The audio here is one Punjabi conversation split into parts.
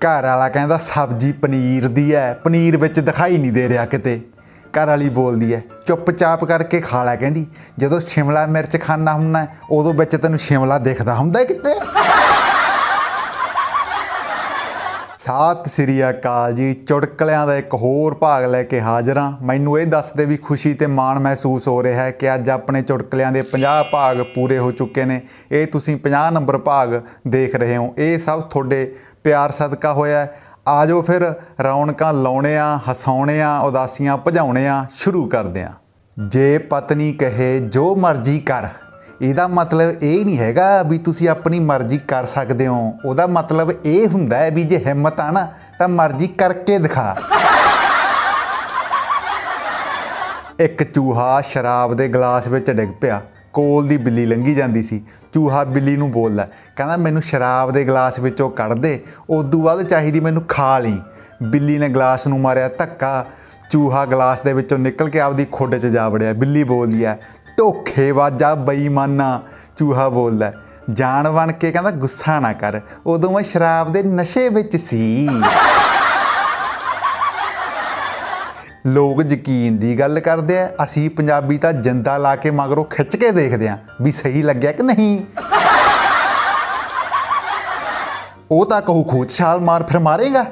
ਘਰ ਵਾਲਾ ਕਹਿੰਦਾ ਸਬਜ਼ੀ ਪਨੀਰ ਦੀ ਹੈ ਪਨੀਰ ਵਿੱਚ ਦਿਖਾਈ ਨਹੀਂ ਦੇ ਰਿਹਾ ਕਿਤੇ। ਘਰ ਵਾਲੀ ਬੋਲਦੀ ਹੈ ਚੁੱਪਚਾਪ ਕਰਕੇ ਖਾ ਲੈ ਕਹਿੰਦੀ, ਜਦੋਂ ਸ਼ਿਮਲਾ ਮਿਰਚ ਖਾਣਾ ਹੁੰਦਾ ਉਦੋਂ ਵਿੱਚ ਤੈਨੂੰ ਸ਼ਿਮਲਾ ਦਿਖਦਾ ਹੁੰਦਾ ਕਿਤੇ। ਸਤਿ ਸ੍ਰੀ ਅਕਾਲ ਜੀ, ਚੁਟਕਲਿਆਂ ਦਾ ਇੱਕ ਹੋਰ ਭਾਗ ਲੈ ਕੇ ਹਾਜ਼ਰ ਹਾਂ। ਮੈਨੂੰ ਇਹ ਦੱਸਦੇ ਵੀ ਖੁਸ਼ੀ ਤੇ ਮਾਣ ਮਹਿਸੂਸ ਹੋ ਰਿਹਾ ਹੈ ਕਿ ਅੱਜ ਆਪਣੇ ਚੁਟਕਲਿਆਂ ਦੇ 50 ਭਾਗ ਪੂਰੇ ਹੋ ਚੁੱਕੇ ਨੇ। ਇਹ ਤੁਸੀਂ 50 ਨੰਬਰ ਭਾਗ ਦੇਖ ਰਹੇ ਹੋ। ਇਹ ਸਭ ਤੁਹਾਡੇ ਪਿਆਰ ਸਦਕਾ ਹੋਇਆ ਹੈ। ਆਜੋ ਫਿਰ ਰੌਣਕਾਂ ਲਾਉਣੇ ਆ, ਹਸਾਉਣੇ ਆ, ਉਦਾਸੀਆਂ ਭਜਾਉਣੇ ਆ, ਸ਼ੁਰੂ ਕਰਦੇ ਆ। ਜੇ ਪਤਨੀ ਕਹੇ, ਜੋ ਮਰਜ਼ੀ ਕਰ। ਇਹਦਾ ਮਤਲਬ ਇਹ ਨਹੀਂ ਹੈਗਾ ਵੀ ਤੁਸੀਂ ਆਪਣੀ ਮਰਜ਼ੀ ਕਰ ਸਕਦੇ ਹੋ। ਉਹਦਾ ਮਤਲਬ ਇਹ ਹੁੰਦਾ ਹੈ ਵੀ ਜੇ ਹਿੰਮਤ ਆ ਨਾ, ਤਾਂ ਮਰਜ਼ੀ ਕਰਕੇ ਦਿਖਾ। ਇੱਕ ਚੂਹਾ ਸ਼ਰਾਬ ਦੇ ਗਲਾਸ ਵਿੱਚ ਡਿੱਗ ਪਿਆ। ਕੋਲ ਦੀ ਬਿੱਲੀ ਲੰਗੀ ਜਾਂਦੀ ਸੀ। ਚੂਹਾ ਬਿੱਲੀ ਨੂੰ ਬੋਲਦਾ, ਕਹਿੰਦਾ ਮੈਨੂੰ ਸ਼ਰਾਬ ਦੇ ਗਲਾਸ ਵਿੱਚੋਂ ਕੱਢ ਦੇ ਉਦੋਂ ਬਾਅਦ ਚਾਹੀਦੀ ਮੈਨੂੰ ਖਾ ਲਈ। ਬਿੱਲੀ ਨੇ ਗਲਾਸ ਨੂੰ ਮਾਰਿਆ ਧੱਕਾ। ਚੂਹਾ ਗਲਾਸ ਦੇ ਵਿੱਚੋਂ ਨਿਕਲ ਕੇ ਆਪਦੀ ਖੁੱਡ 'ਚ ਜਾ ਵੜਿਆ। ਬਿੱਲੀ ਬੋਲਦੀ ਹੈ ਧੋਖੇਬਾਜ਼ਾ ਬੇਈਮਾਨਾ, ਚੂਹਾ ਬੋਲਦਾ ਜਾਣ ਬਣ ਕੇ ਕਹਿੰਦਾ, ਗੁੱਸਾ ਨਾ ਕਰ। ਉਦੋਂ ਮੈਂ ਸ਼ਰਾਬ ਦੇ ਨਸ਼ੇ ਵਿੱਚ ਸੀ। ਲੋਕ ਯਕੀਨ ਦੀ ਗੱਲ ਕਰਦੇ ਆ, ਅਸੀਂ ਪੰਜਾਬੀ ਤਾਂ ਜਿੰਦਾ ਲਾ ਕੇ ਮਗਰੋਂ ਖਿੱਚ ਕੇ ਦੇਖਦੇ ਆ ਵੀ ਸਹੀ ਲੱਗਿਆ ਕਿ ਨਹੀਂ। ਉਹ ਤਾਂ ਕਹੂ, ਖੂਚ ਛਾਲ ਮਾਰ ਫਿਰ ਮਾਰੇਗਾ।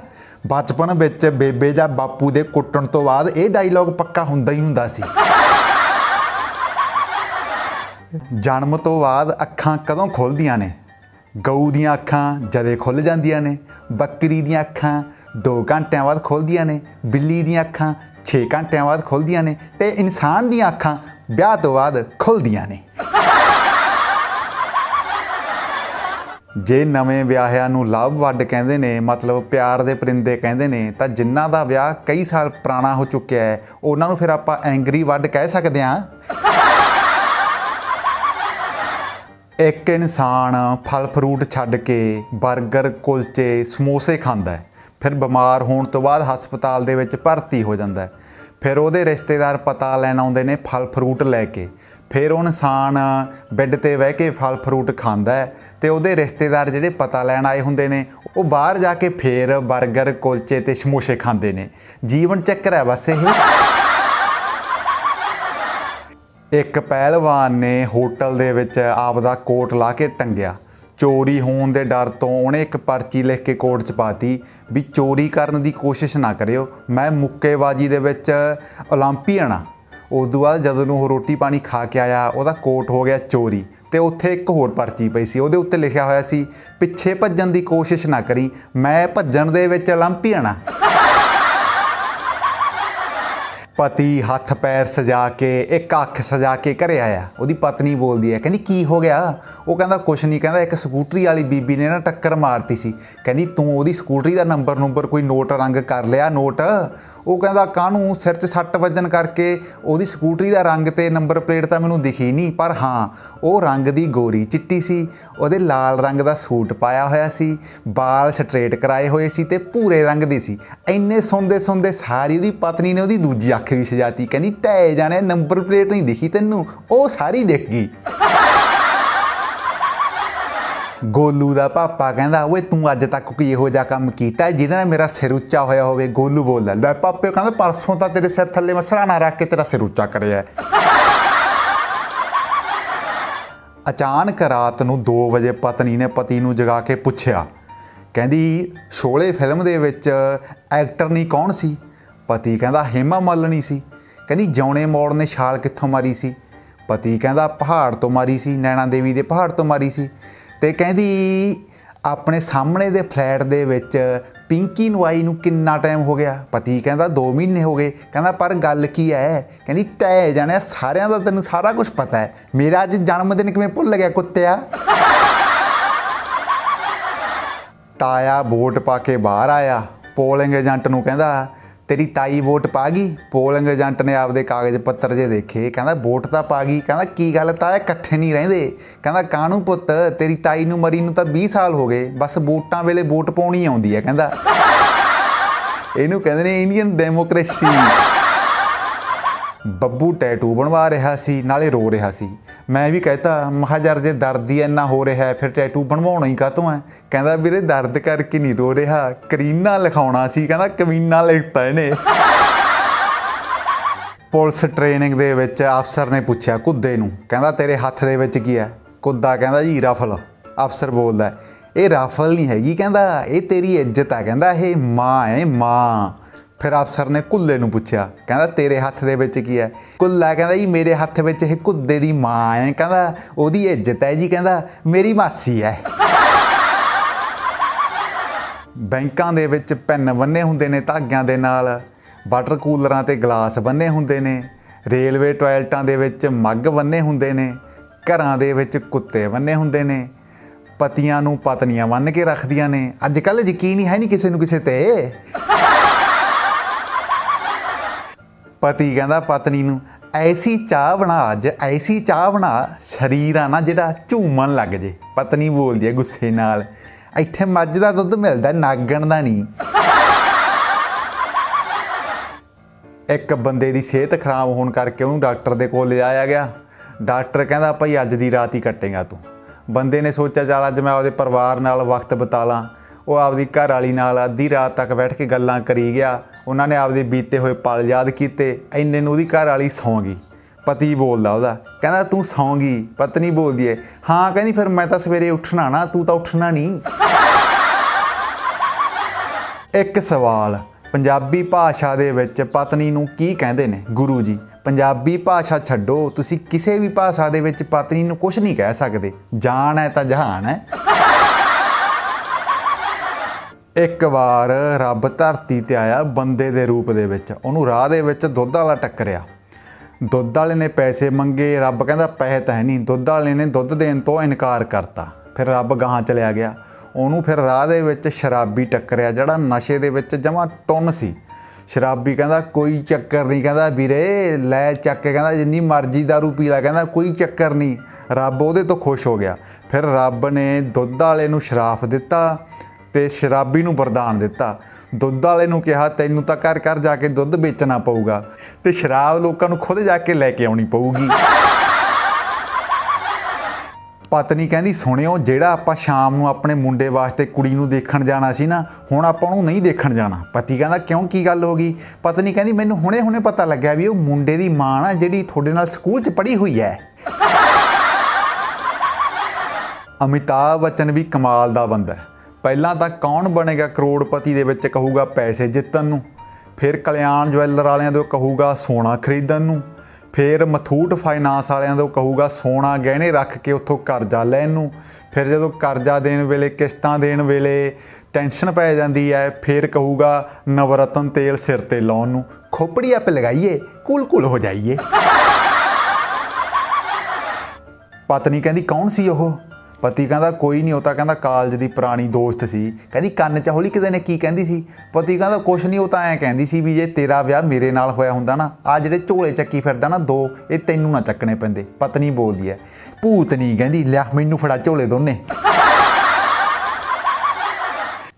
ਬਚਪਨ ਵਿੱਚ ਬੇਬੇ ਜਾਂ ਬਾਪੂ ਦੇ ਕੁੱਟਣ ਤੋਂ ਬਾਅਦ ਇਹ ਡਾਇਲੌਗ ਪੱਕਾ ਹੁੰਦਾ ਹੀ ਹੁੰਦਾ ਸੀ। ਜਨਮ ਤੋਂ ਬਾਅਦ ਅੱਖਾਂ ਕਦੋਂ ਖੁੱਲਦੀਆਂ ਨੇ? ਗਊ ਦੀਆਂ ਅੱਖਾਂ ਜਦੇ ਖੁੱਲ ਜਾਂਦੀਆਂ ਨੇ, ਬੱਕਰੀ ਦੀਆਂ ਅੱਖਾਂ 2 ਘੰਟਿਆਂ ਬਾਅਦ ਖੁੱਲਦੀਆਂ ਨੇ, ਬਿੱਲੀ ਦੀਆਂ ਅੱਖਾਂ 6 ਘੰਟਿਆਂ ਬਾਅਦ ਖੁੱਲਦੀਆਂ ਨੇ ਤੇ ਇਨਸਾਨ ਦੀਆਂ ਅੱਖਾਂ ਵਿਆਹ ਤੋਂ ਬਾਅਦ ਖੁੱਲਦੀਆਂ ਨੇ। ਜੇ ਨਵੇਂ ਵਿਆਹਿਆਂ ਨੂੰ ਲਵ ਵੱਡ ਕਹਿੰਦੇ ਨੇ, ਮਤਲਬ ਪਿਆਰ ਦੇ ਪਰਿੰਦੇ ਕਹਿੰਦੇ ਨੇ, ਤਾਂ ਜਿਨ੍ਹਾਂ ਦਾ ਵਿਆਹ ਕਈ ਸਾਲ ਪੁਰਾਣਾ ਹੋ ਚੁੱਕਿਆ ਹੈ, ਉਹਨਾਂ ਨੂੰ ਫਿਰ ਆਪਾਂ ਐਂਗਰੀ ਵੱਡ ਕਹਿ ਸਕਦੇ ਹਾਂ। ਇੱਕ ਇਨਸਾਨ ਫਲ ਫਰੂਟ ਛੱਡ ਕੇ 버ਗਰ ਕੁਲਚੇ, ਸਮੋਸੇ ਖਾਂਦਾ ਹੈ। ਫਿਰ ਬਿਮਾਰ ਹੋਣ ਤੋਂ ਬਾਅਦ ਹਸਪਤਾਲ ਦੇ ਵਿੱਚ ਭਰਤੀ ਹੋ ਜਾਂਦਾ ਹੈ। ਫਿਰ ਉਹਦੇ ਰਿਸ਼ਤੇਦਾਰ ਪਤਾ ਲੈਣ ਆਉਂਦੇ ਨੇ ਫਲ ਫਰੂਟ ਲੈ ਕੇ। ਫਿਰ ਉਹ ਇਨਸਾਨ ਬੈੱਡ ਤੇ ਬਹਿ ਕੇ ਫਲ ਫਰੂਟ ਖਾਂਦਾ ਹੈ ਤੇ ਉਹਦੇ ਰਿਸ਼ਤੇਦਾਰ ਜਿਹੜੇ ਪਤਾ ਲੈਣ ਆਏ ਹੁੰਦੇ ਨੇ, ਉਹ ਬਾਹਰ ਜਾ ਕੇ ਫੇਰ 버ਗਰ ਕੁਲਚੇ ਤੇ ਸਮੋਸੇ ਖਾਂਦੇ ਨੇ। ਜੀਵਨ ਚੱਕਰ ਹੈ ਬਸ ਇਹ। ਇੱਕ ਪਹਿਲਵਾਨ ਨੇ ਹੋਟਲ ਦੇ ਵਿੱਚ ਆਪ ਦਾ ਕੋਟ ਲਾ ਕੇ ਟੰਗਿਆ। ਚੋਰੀ ਹੋਣ ਦੇ ਡਰ ਤੋਂ ਉਹਨੇ ਇੱਕ ਪਰਚੀ ਲਿਖ ਕੇ ਕੋਟ 'ਚ ਪਾਤੀ ਵੀ ਚੋਰੀ ਕਰਨ ਦੀ ਕੋਸ਼ਿਸ਼ ਨਾ ਕਰਿਓ। ਮੈਂ ਮੁੱਕੇਬਾਜ਼ੀ ਦੇ ਵਿੱਚ 올림픽ੀਅਨ ਆ। ਤੋਂ ਬਾਅਦ ਜਦੋਂ ਉਹ ਰੋਟੀ ਪਾਣੀ ਖਾ ਕੇ ਆਇਆ, ਉਹਦਾ ਕੋਟ ਹੋ ਗਿਆ ਚੋਰੀ ਤੇ ਉੱਥੇ ਇੱਕ ਹੋਰ ਪਰਚੀ ਪਈ ਸੀ। ਉਹਦੇ ਉੱਤੇ ਲਿਖਿਆ ਹੋਇਆ ਸੀ, ਪਿੱਛੇ ਭੱਜਣ ਦੀ ਕੋਸ਼ਿਸ਼ ਨਾ ਕਰੀ, ਮੈਂ ਭੱਜਣ ਦੇ ਵਿੱਚ 올림픽ੀਅਨ ਆ। ਪਤੀ ਹੱਥ ਪੈਰ ਸਜਾ ਕੇ, ਇੱਕ ਅੱਖ ਸਜਾ ਕੇ ਘਰੇ ਆਇਆ। ਉਹਦੀ ਪਤਨੀ ਬੋਲਦੀ ਹੈ, ਕਹਿੰਦੀ, ਕੀ ਹੋ ਗਿਆ? ਉਹ ਕਹਿੰਦਾ, ਕੁਛ ਨਹੀਂ। ਕਹਿੰਦਾ, ਇੱਕ ਸਕੂਟਰੀ ਵਾਲੀ ਬੀਬੀ ਨੇ ਨਾ ਟੱਕਰ ਮਾਰਤੀ ਸੀ। ਕਹਿੰਦੀ, ਤੂੰ ਉਹਦੀ ਸਕੂਟਰੀ ਦਾ ਨੰਬਰ ਨੰਬਰ ਕੋਈ ਨੋਟ ਰੰਗ ਕਰ ਲਿਆ, ਨੋਟ? ਉਹ ਕਹਿੰਦਾ, ਕਾਹਨੂੰ? ਸਿਰ 'ਚ ਸੱਟ ਵੱਜਣ ਕਰਕੇ ਉਹਦੀ ਸਕੂਟਰੀ ਦਾ ਰੰਗ ਤੇ ਨੰਬਰ ਪਲੇਟ ਤਾਂ ਮੈਨੂੰ ਦਿਖੀ ਨਹੀਂ, ਪਰ ਹਾਂ, ਉਹ ਰੰਗ ਦੀ ਗੋਰੀ ਚਿੱਟੀ ਸੀ। ਉਹਦੇ ਲਾਲ ਰੰਗ ਦਾ ਸੂਟ ਪਾਇਆ ਹੋਇਆ ਸੀ ਵਾਲ ਸਟ੍ਰੇਟ ਕਰਾਏ ਹੋਏ ਸੀ ਤੇ ਭੂਰੇ ਰੰਗ ਦੀ ਸੀ। ਇੰਨੇ ਸੁਣਦੇ ਸੁਣਦੇ ਸਾਰੀ ਉਹਦੀ ਪਤਨੀ ਨੇ ਉਹਦੀ ਦੂਜੀ ਅੱਖ ਵੀ ਸਜਾਤੀ, ਕਹਿੰਦੀ ਟੈ ਜਾਣੇ, ਨੰਬਰ ਪਲੇਟ ਨਹੀਂ ਦਿਖੀ ਤੈਨੂੰ, ਉਹ ਸਾਰੀ ਦਿਖ ਗਈ। ਗੋਲੂ ਦਾ ਪਾਪਾ ਕਹਿੰਦਾ, ਓਏ, ਤੂੰ ਅੱਜ ਤੱਕ ਕੋਈ ਇਹੋ ਜਿਹਾ ਕੰਮ ਕੀਤਾ ਜਿਹਦੇ ਨਾਲ ਮੇਰਾ ਸਿਰ ਉੱਚਾ ਹੋਇਆ ਹੋਵੇ? ਗੋਲੂ ਬੋਲਦਾ, ਲੈ, ਪਾਪੇ ਕਹਿੰਦਾ, ਪਰਸੋਂ ਤਾਂ ਤੇਰੇ ਸਿਰ ਥੱਲੇ ਮੈਂ ਸਰਾਣਾ ਰੱਖ ਕੇ ਤੇਰਾ ਸਿਰ ਉੱਚਾ ਕਰਿਆ ਅਚਾਨਕ ਰਾਤ ਨੂੰ 2 ਵਜੇ ਪਤਨੀ ਨੇ ਪਤੀ ਨੂੰ ਜਗਾ ਕੇ ਪੁੱਛਿਆ, ਕਹਿੰਦੀ, ਸ਼ੋਲੇ ਫਿਲਮ ਦੇ ਵਿੱਚ ਐਕਟਰ ਨਹੀਂ ਕੌਣ ਸੀ? ਪਤੀ ਕਹਿੰਦਾ, ਹੇਮਾ ਮਾਲਣੀ ਸੀ। ਕਹਿੰਦੀ, ਜੌਣੇ ਮੋੜ ਨੇ ਛਾਲ ਕਿੱਥੋਂ ਮਾਰੀ ਸੀ? ਪਤੀ ਕਹਿੰਦਾ, ਪਹਾੜ ਤੋਂ ਮਾਰੀ ਸੀ, ਨੈਣਾ ਦੇਵੀ ਦੇ ਪਹਾੜ ਤੋਂ ਮਾਰੀ ਸੀ। ਤੇ ਕਹਿੰਦੀ, ਆਪਣੇ ਸਾਹਮਣੇ ਦੇ ਫਲੈਟ ਦੇ ਵਿੱਚ ਪਿੰਕੀ ਨੂੰ ਆਈ ਨੂੰ ਕਿੰਨਾ ਟਾਈਮ ਹੋ ਗਿਆ? ਪਤੀ ਕਹਿੰਦਾ 2 ਮਹੀਨੇ ਹੋ ਗਏ। ਕਹਿੰਦਾ, ਪਰ ਗੱਲ ਕੀ ਹੈ ਕਹਿੰਦੀ, ਤੈ ਜਾਣਿਆ, ਸਾਰਿਆਂ ਦਾ ਤੈਨੂੰ ਸਾਰਾ ਕੁਝ ਪਤਾ ਹੈ ਮੇਰਾ ਅੱਜ ਜਨਮ ਦਿਨ ਕਿਵੇਂ ਭੁੱਲ ਗਿਆ, ਕੁੱਤਿਆ? ਤਾਇਆ ਵੋਟ ਪਾ ਕੇ ਬਾਹਰ ਆਇਆ, ਪੋਲਿੰਗ ਏਜੰਟ ਨੂੰ ਕਹਿੰਦਾ ਤੇਰੀ ਤਾਈ ਵੋਟ ਪਾ ਗਈ ਪੋਲਿੰਗ ਏਜੰਟ ਨੇ ਆਪਦੇ ਕਾਗਜ਼ ਪੱਤਰ ਜੇ ਦੇਖੇ, ਕਹਿੰਦਾ ਵੋਟ ਤਾਂ ਪਾ ਗਈ, ਕਹਿੰਦਾ ਕੀ ਗੱਲ ਤਾਇਆ ਇਕੱਠੇ ਨਹੀਂ ਰਹਿੰਦੇ, ਕਹਿੰਦਾ ਕਾਹਨੂੰ ਪੁੱਤ, ਤੇਰੀ ਤਾਈ ਨੂੰ ਮਰੀ ਨੂੰ ਤਾਂ 20 ਸਾਲ ਹੋ ਗਏ, ਬਸ ਵੋਟਾਂ ਵੇਲੇ ਵੋਟ ਪਾਉਣੀ ਆਉਂਦੀ ਹੈ, ਕਹਿੰਦਾ। ਇਹਨੂੰ ਕਹਿੰਦੇ ਨੇ ਇੰਡੀਅਨ ਡੈਮੋਕ੍ਰੇਸੀ ਬੱਬੂ ਟੈਟੂ ਬਣਵਾ ਰਿਹਾ ਸੀ, ਨਾਲੇ ਰੋ ਰਿਹਾ ਸੀ। ਮੈਂ ਵੀ ਕਹਿਤਾ ਮਹਾਜਰ ਜੇ ਦਰਦ ਹੀ ਇੰਨਾ ਹੋ ਰਿਹਾ, ਫਿਰ ਟੈਟੂ ਬਣਵਾਉਣਾ ਹੀ ਕਾਹਤੋਂ ਹੈ? ਕਹਿੰਦਾ, ਵੀਰੇ, ਦਰਦ ਕਰਕੇ ਨਹੀਂ ਰੋ ਰਿਹਾ। ਕਰੀਨਾ ਲਿਖਾਉਣਾ ਸੀ, ਕਹਿੰਦਾ ਕਮੀਨਾ ਲਿਖਤਾ ਇਹਨੇ। ਪੁਲਿਸ ਟ੍ਰੇਨਿੰਗ ਦੇ ਵਿੱਚ ਅਫਸਰ ਨੇ ਪੁੱਛਿਆ, ਕੁੱਦੇ ਨੂੰ। ਕਹਿੰਦਾ, ਤੇਰੇ ਹੱਥ ਦੇ ਵਿੱਚ ਕੀ ਹੈ? ਕੁੱਦਾ ਕਹਿੰਦਾ, ਜੀ, ਰਫਲ। ਅਫਸਰ ਬੋਲਦਾ, ਇਹ ਰਫਲ ਨਹੀਂ ਹੈਗੀ, ਕਹਿੰਦਾ, ਇਹ ਤੇਰੀ ਇੱਜ਼ਤ ਆ ਕਹਿੰਦਾ, ਇਹ ਮਾਂ ਹੈ ਮਾਂ। ਫਿਰ ਅਫਸਰ ਨੇ ਕੁੱਲੇ ਨੂੰ ਪੁੱਛਿਆ, ਕਹਿੰਦਾ, ਤੇਰੇ ਹੱਥ ਦੇ ਵਿੱਚ ਕੀ ਹੈ? ਕੁੱਲਾ ਕਹਿੰਦਾ ਜੀ ਮੇਰੇ ਹੱਥ ਵਿੱਚ ਇਹ ਕੁੱਦੇ ਦੀ ਮਾਂ ਹੈ। ਕਹਿੰਦਾ, ਉਹਦੀ ਇੱਜ਼ਤ ਹੈ ਜੀ। ਕਹਿੰਦਾ, ਮੇਰੀ ਮਾਸੀ ਹੈ। ਬੈਂਕਾਂ ਦੇ ਵਿੱਚ ਪੈਨ ਬੰਨੇ ਹੁੰਦੇ ਨੇ ਧਾਗਿਆਂ ਦੇ ਨਾਲ, ਵਾਟਰ ਕੂਲਰਾਂ ਤੇ ਗਲਾਸ ਬੰਨੇ ਹੁੰਦੇ ਨੇ, ਰੇਲਵੇ ਟਾਇਲਟਾਂ ਦੇ ਵਿੱਚ ਮੱਗ ਬੰਨੇ ਹੁੰਦੇ ਨੇ, ਘਰਾਂ ਦੇ ਵਿੱਚ ਕੁੱਤੇ ਬੰਨੇ ਹੁੰਦੇ ਨੇ, ਪਤੀਆਂ ਨੂੰ ਪਤਨੀਆਂ ਬੰਨ ਕੇ ਰੱਖਦੀਆਂ ਨੇ। ਅੱਜ ਕੱਲ ਯਕੀਨ ਹੀ ਹੈ ਨਹੀਂ ਕਿਸੇ ਨੂੰ ਕਿਸੇ ਤੇ। ਪਤੀ ਕਹਿੰਦਾ ਪਤਨੀ ਨੂੰ, ਐਸੀ ਚਾਹ ਬਣਾ ਅੱਜ, ਐਸੀ ਚਾਹ ਬਣਾ, ਸਰੀਰ ਆ ਨਾ ਜਿਹੜਾ ਝੂਮਣ ਲੱਗ ਜੇ। ਪਤਨੀ ਬੋਲਦੀ ਹੈ ਗੁੱਸੇ ਨਾਲ, ਇੱਥੇ ਮੱਝ ਦਾ ਦੁੱਧ ਮਿਲਦਾ, ਨਾਗਣ ਦਾ ਨਹੀਂ। ਇੱਕ ਬੰਦੇ ਦੀ ਸਿਹਤ ਖਰਾਬ ਹੋਣ ਕਰਕੇ ਉਹਨੂੰ ਡਾਕਟਰ ਦੇ ਕੋਲ ਲਿਜਾਇਆ ਗਿਆ। ਡਾਕਟਰ ਕਹਿੰਦਾ, ਭਾਈ ਅੱਜ ਦੀ ਰਾਤ ਹੀ ਕੱਟੇਗਾ ਤੂੰ। ਬੰਦੇ ਨੇ ਸੋਚਿਆ, ਚੱਲ ਅੱਜ ਮੈਂ ਆਪਦੇ ਪਰਿਵਾਰ ਨਾਲ ਵਕਤ ਬਿਤਾ ਲਾਂ। ਉਹ ਆਪਦੀ ਘਰ ਵਾਲੀ ਨਾਲ ਅੱਧੀ ਰਾਤ ਤੱਕ ਬੈਠ ਕੇ ਗੱਲਾਂ ਕਰੀ ਗਿਆ। ਉਹਨਾਂ ਨੇ ਆਪਦੇ ਬੀਤੇ ਹੋਏ ਪਲ ਯਾਦ ਕੀਤੇ, ਇੰਨੇ ਨੂੰ ਉਹਦੀ ਘਰ ਵਾਲੀ ਸੌਂ ਗਈ। ਪਤੀ ਬੋਲਦਾ ਉਹਦਾ, ਕਹਿੰਦਾ ਤੂੰ ਸੌਂ ਗਈ, ਪਤਨੀ ਬੋਲਦੀ ਹੈ ਹਾਂ, ਕਹਿੰਦੀ ਫਿਰ ਮੈਂ ਤਾਂ ਸਵੇਰੇ ਉੱਠਣਾ ਨਾ, ਤੂੰ ਤਾਂ ਉੱਠਣਾ ਨਹੀਂ। ਇੱਕ ਸਵਾਲ, ਪੰਜਾਬੀ ਭਾਸ਼ਾ ਦੇ ਵਿੱਚ ਪਤਨੀ ਨੂੰ ਕੀ ਕਹਿੰਦੇ ਨੇ ਗੁਰੂ ਜੀ? ਪੰਜਾਬੀ ਭਾਸ਼ਾ ਛੱਡੋ, ਤੁਸੀਂ ਕਿਸੇ ਵੀ ਭਾਸ਼ਾ ਦੇ ਵਿੱਚ ਪਤਨੀ ਨੂੰ ਕੁਝ ਨਹੀਂ ਕਹਿ ਸਕਦੇ। ਜਾਨ ਹੈ ਤਾਂ ਜਹਾਨ ਹੈ। ਇੱਕ ਵਾਰ ਰੱਬ ਧਰਤੀ ਤੇ ਆਇਆ ਬੰਦੇ ਦੇ ਰੂਪ ਦੇ ਵਿੱਚ। ਉਹਨੂੰ ਰਾਹ ਦੇ ਵਿੱਚ ਦੁੱਧ ਵਾਲਾ ਟੱਕਰਿਆ। ਦੁੱਧ ਵਾਲੇ ਨੇ ਪੈਸੇ ਮੰਗੇ, ਰੱਬ ਕਹਿੰਦਾ ਪੈਸੇ ਤਾਂ ਹੈ ਨਹੀਂ। ਦੁੱਧ ਵਾਲੇ ਨੇ ਦੁੱਧ ਦੇਣ ਤੋਂ ਇਨਕਾਰ ਕਰਤਾ। ਫਿਰ ਰੱਬ ਗਾਹਾਂ ਚਲਿਆ ਗਿਆ। ਉਹਨੂੰ ਫਿਰ ਰਾਹ ਦੇ ਵਿੱਚ ਸ਼ਰਾਬੀ ਟੱਕਰਿਆ, ਜਿਹੜਾ ਨਸ਼ੇ ਦੇ ਵਿੱਚ ਜਮਾ ਟੁੰਨ ਸੀ। ਸ਼ਰਾਬੀ ਕਹਿੰਦਾ, ਕੋਈ ਚੱਕਰ ਨਹੀਂ। ਕਹਿੰਦਾ, ਵੀਰੇ, ਲੈ ਚੱਕ ਕੇ। ਕਹਿੰਦਾ, ਜਿੰਨੀ ਮਰਜ਼ੀ ਦਾਰੂ ਪੀ ਲੈ। ਕਹਿੰਦਾ, ਕੋਈ ਚੱਕਰ ਨਹੀਂ। ਰੱਬ ਉਹਦੇ ਤੋਂ ਖੁਸ਼ ਹੋ ਗਿਆ। ਫਿਰ ਰੱਬ ਨੇ ਦੁੱਧ ਵਾਲੇ ਨੂੰ ਸ਼ਰਾਫ ਦਿੱਤਾ। ਤੇ ਸ਼ਰਾਬੀ ਨੂੰ ਵਰਦਾਨ ਦਿੱਤਾ। ਦੁੱਧ ਵਾਲੇ ਨੂੰ ਕਿਹਾ, ਤੈਨੂੰ ਤਾਂ ਘਰ ਘਰ ਜਾ ਕੇ ਦੁੱਧ ਵੇਚਣਾ ਪਊਗਾ ਤੇ ਸ਼ਰਾਬ ਲੋਕਾਂ ਨੂੰ ਖੁਦ ਜਾ ਕੇ ਲੈ ਕੇ ਆਉਣੀ ਪਊਗੀ। ਪਤਨੀ ਕਹਿੰਦੀ, ਸੁਣਿਓ, ਜਿਹੜਾ ਆਪਾਂ ਸ਼ਾਮ ਨੂੰ ਆਪਣੇ ਮੁੰਡੇ ਵਾਸਤੇ ਕੁੜੀ ਨੂੰ ਦੇਖਣ ਜਾਣਾ ਸੀ ਨਾ, ਹੁਣ ਆਪਾਂ ਉਹਨੂੰ ਨਹੀਂ ਦੇਖਣ ਜਾਣਾ। ਪਤੀ ਕਹਿੰਦਾ, ਕਿਉਂ? ਕੀ ਗੱਲ ਹੋ ਗਈ? ਪਤਨੀ ਕਹਿੰਦੀ, ਮੈਨੂੰ ਹੁਣੇ-ਹੁਣੇ ਪਤਾ ਲੱਗਿਆ ਵੀ ਉਹ ਮੁੰਡੇ ਦੀ ਮਾਂ ਨਾ ਜਿਹੜੀ ਤੁਹਾਡੇ ਨਾਲ ਸਕੂਲ 'ਚ ਪੜ੍ਹੀ ਹੋਈ ਹੈ। ਅਮਿਤਾਭ ਬੱਚਨ ਵੀ ਕਮਾਲ ਦਾ ਬੰਦਾ ਹੈ। ਪਹਿਲਾਂ ਤਾਂ ਕੌਣ ਬਣੇਗਾ ਕਰੋੜਪਤੀ ਦੇ ਵਿੱਚ ਕਹੂਗਾ ਪੈਸੇ ਜਿੱਤਣ ਨੂੰ, ਫਿਰ ਕਲਿਆਣ ਜਵੈਲਰ ਵਾਲਿਆਂ ਤੋਂ ਕਹੂਗਾ ਸੋਨਾ ਖਰੀਦਣ ਨੂੰ, ਫਿਰ ਮਥੂਟ ਫਾਈਨਾਂਸ ਵਾਲਿਆਂ ਤੋਂ ਕਹੂਗਾ ਸੋਨਾ ਗਹਿਣੇ ਰੱਖ ਕੇ ਉੱਥੋਂ ਕਰਜ਼ਾ ਲੈਣ ਨੂੰ, ਫਿਰ ਜਦੋਂ ਕਰਜ਼ਾ ਦੇਣ ਵੇਲੇ, ਕਿਸ਼ਤਾਂ ਦੇਣ ਵੇਲੇ ਟੈਨਸ਼ਨ ਪੈ ਜਾਂਦੀ ਹੈ, ਫਿਰ ਕਹੂਗਾ ਨਵਰਤਨ ਤੇਲ ਸਿਰ ਤੇ ਲਾਉਣ ਨੂੰ, ਖੋਪੜੀ ਆਪ ਲਗਾਈਏ, ਕੂਲ ਕੂਲ ਹੋ ਜਾਈਏ। ਪਤਨੀ ਕਹਿੰਦੀ, ਕੌਣ ਸੀ ਉਹ? ਪਤੀ ਕਹਿੰਦਾ, ਕੋਈ ਨਹੀਂ। ਉਹ ਤਾਂ ਕਹਿੰਦਾ, ਕਾਲਜ ਦੀ ਪੁਰਾਣੀ ਦੋਸਤ ਸੀ। ਕਹਿੰਦੀ, ਕੰਨ ਚ ਹੌਲੀ ਕਿਤੇ ਨੇ ਕੀ ਕਹਿੰਦੀ ਸੀ। ਪਤੀ ਕਹਿੰਦਾ, ਕੁਛ ਨਹੀਂ, ਉਹ ਤਾਂ ਐਂ ਕਹਿੰਦੀ ਸੀ ਵੀ ਜੇ ਤੇਰਾ ਵਿਆਹ ਮੇਰੇ ਨਾਲ ਹੋਇਆ ਹੁੰਦਾ ਨਾ, ਆ ਜਿਹੜੇ ਝੋਲੇ ਚੱਕੀ ਫਿਰਦਾ ਨਾ ਦੋ, ਇਹ ਤੈਨੂੰ ਨਾ ਚੱਕਣੇ ਪੈਂਦੇ। ਪਤਨੀ ਬੋਲਦੀ ਐ ਨਹੀਂ ਕਹਿੰਦੀ, ਲਿਆ, ਮੈਨੂੰ ਫੜਾ ਝੋਲੇ ਦੋਨੇ।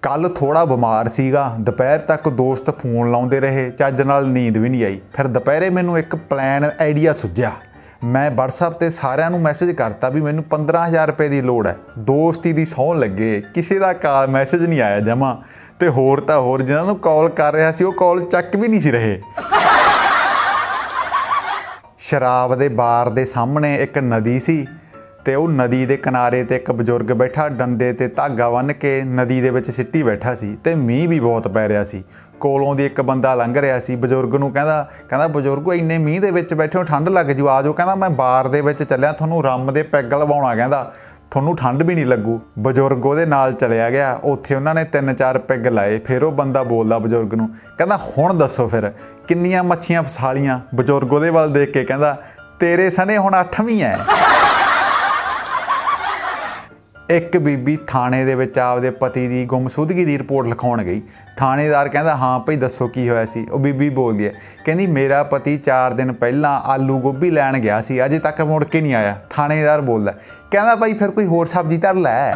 ਕੱਲ ਥੋੜਾ ਬਿਮਾਰ ਸੀਗਾ, ਦੁਪਹਿਰ ਤੱਕ ਦੋਸਤ ਫੋਨ ਲਾਉਂਦੇ ਰਹੇ, ਚੱਜ ਨਾਲ ਨੀਂਦ ਵੀ ਨਹੀਂ ਆਈ। ਫਿਰ ਦੁਪਹਿਰੇ ਮੈਨੂੰ ਇੱਕ ਪਲਾਨ ਆਈਡੀਆ ਸੁੱਝਿਆ। ਮੈਂ WhatsApp ਤੇ ਸਾਰਿਆਂ ਨੂੰ ਮੈਸੇਜ ਕਰਤਾ ਵੀ ਮੈਨੂੰ 15000 ਰੁਪਏ ਦੀ ਲੋੜ ਹੈ। ਦੋਸਤੀ ਦੀ ਸੌਣ ਲੱਗੇ, ਕਿਸੇ ਦਾ ਕਾਲ ਮੈਸੇਜ ਨਹੀਂ ਆਇਆ ਜਮਾ। ਤੇ ਹੋਰ ਤਾਂ ਹੋਰ, ਜਿਨ੍ਹਾਂ ਨੂੰ ਕਾਲ ਕਰ ਰਿਹਾ ਸੀ, ਉਹ ਕਾਲ ਚੱਕ ਵੀ ਨਹੀਂ ਸੀ ਰਹੇ। ਸ਼ਰਾਬ ਦੇ ਬਾਰ ਦੇ ਸਾਹਮਣੇ ਇੱਕ ਨਦੀ ਸੀ ਤੇ ਉਹ ਨਦੀ ਦੇ ਕਿਨਾਰੇ ਤੇ ਇੱਕ ਬਜ਼ੁਰਗ ਬੈਠਾ, ਡੰਡੇ ਤੇ ਧਾਗਾ ਬੰਨ੍ਹ ਕੇ ਨਦੀ ਦੇ ਵਿੱਚ ਸਿੱਟੀ ਬੈਠਾ ਸੀ ਤੇ ਮੀਂਹ ਵੀ ਬਹੁਤ ਪੈ ਰਿਹਾ ਸੀ। ਕੋਲੋਂ ਦੀ ਇੱਕ ਬੰਦਾ ਲੰਘ ਰਿਹਾ ਸੀ, ਬਜ਼ੁਰਗ ਨੂੰ ਕਹਿੰਦਾ ਕਹਿੰਦਾ, ਬਜ਼ੁਰਗੋ ਇੰਨੇ ਮੀਂਹ ਦੇ ਵਿੱਚ ਬੈਠੇ ਹੋ, ਠੰਡ ਲੱਗ ਜੂ ਆਜੋ ਕਹਿੰਦਾ, ਮੈਂ ਬਾਰ ਦੇ ਵਿੱਚ ਚੱਲਿਆ, ਤੁਹਾਨੂੰ ਰੰਮ ਦੇ ਪੈਗ ਲਵਾਉਣਾ। ਕਹਿੰਦਾ, ਤੁਹਾਨੂੰ ਠੰਡ ਵੀ ਨਹੀਂ ਲੱਗੂ। ਬਜ਼ੁਰਗ ਉਹਦੇ ਨਾਲ ਚਲਿਆ ਗਿਆ। ਉੱਥੇ ਉਹਨਾਂ ਨੇ ਤਿੰਨ ਚਾਰ ਪੈਗ ਲਾਏ, ਫਿਰ ਉਹ ਬੰਦਾ ਬੋਲਦਾ ਬਜ਼ੁਰਗ ਨੂੰ, ਕਹਿੰਦਾ, ਹੁਣ ਦੱਸੋ ਫਿਰ, ਕਿੰਨੀਆਂ ਮੱਛੀਆਂ ਫਸਾਲੀਆਂ? ਬਜ਼ੁਰਗ ਉਹਦੇ ਵੱਲ ਦੇਖ ਕੇ ਕਹਿੰਦਾ, ਤੇਰੇ ਸਣੇ ਹੁਣ ਅੱਠਵੀਂ ਐ। ਇੱਕ ਬੀਬੀ ਥਾਣੇ ਦੇ ਵਿੱਚ ਆਪਦੇ ਪਤੀ ਦੀ ਗੁੰਮਸ਼ੁਦਗੀ ਦੀ ਰਿਪੋਰਟ ਲਿਖਾਉਣ ਗਈ। ਥਾਣੇਦਾਰ ਕਹਿੰਦਾ, ਹਾਂ ਭਾਈ, ਦੱਸੋ ਕੀ ਹੋਇਆ ਸੀ? ਉਹ ਬੀਬੀ ਬੋਲਦੀ ਹੈ, ਕਹਿੰਦੀ ਮੇਰਾ ਪਤੀ 4 ਦਿਨ ਪਹਿਲਾਂ ਆਲੂ ਗੋਭੀ ਲੈਣ ਗਿਆ ਸੀ, ਅਜੇ ਤੱਕ ਮੁੜ ਕੇ ਨਹੀਂ ਆਇਆ। ਥਾਣੇਦਾਰ ਬੋਲਦਾ ਕਹਿੰਦਾ ਭਾਈ, ਫਿਰ ਕੋਈ ਹੋਰ ਸਬਜ਼ੀ ਧਰ ਲੈ।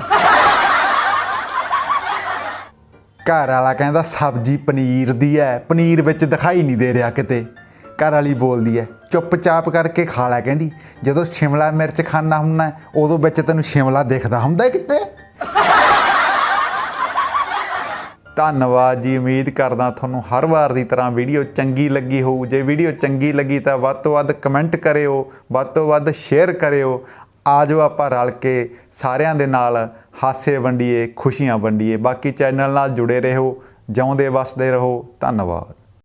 ਘਰ ਵਾਲਾ ਕਹਿੰਦਾ, ਸਬਜ਼ੀ ਪਨੀਰ ਦੀ ਹੈ, ਪਨੀਰ ਵਿੱਚ ਦਿਖਾਈ ਨਹੀਂ ਦੇ ਰਿਹਾ ਕਿਤੇ। ਘਰ ਵਾਲੀ ਬੋਲਦੀ ਹੈ, ਚੁੱਪਚਾਪ ਕਰਕੇ ਖਾ ਲੈ ਕਹਿੰਦੀ। ਜਦੋਂ ਸ਼ਿਮਲਾ ਮਿਰਚ ਖਾਣਾ ਹੁੰਦਾ, ਉਦੋਂ ਵਿੱਚ ਤੈਨੂੰ ਸ਼ਿਮਲਾ ਦਿਖਦਾ ਹੁੰਦਾ ਹੈ ਕਿਤੇ ਧੰਨਵਾਦ ਜੀ, ਉਮੀਦ ਕਰਦਾ ਤੁਹਾਨੂੰ ਹਰ ਵਾਰ ਦੀ ਤਰ੍ਹਾਂ ਵੀਡੀਓ ਚੰਗੀ ਲੱਗੀ ਹੋਊ। ਜੇ ਵੀਡੀਓ ਚੰਗੀ ਲੱਗੀ ਤਾਂ ਵੱਧ ਤੋਂ ਵੱਧ ਕਮੈਂਟ ਕਰਿਓ, ਵੱਧ ਤੋਂ ਵੱਧ ਸ਼ੇਅਰ ਕਰਿਓ। ਆਜੋ ਆਪਾਂ ਰਲ ਕੇ ਸਾਰਿਆਂ ਦੇ ਨਾਲ ਹਾਸੇ ਵੰਡੀਏ, ਖੁਸ਼ੀਆਂ ਵੰਡੀਏ। ਬਾਕੀ ਚੈਨਲ ਨਾਲ ਜੁੜੇ ਰਹੋ, ਜਿਉਂਦੇ ਵਸਦੇ ਰਹੋ। ਧੰਨਵਾਦ।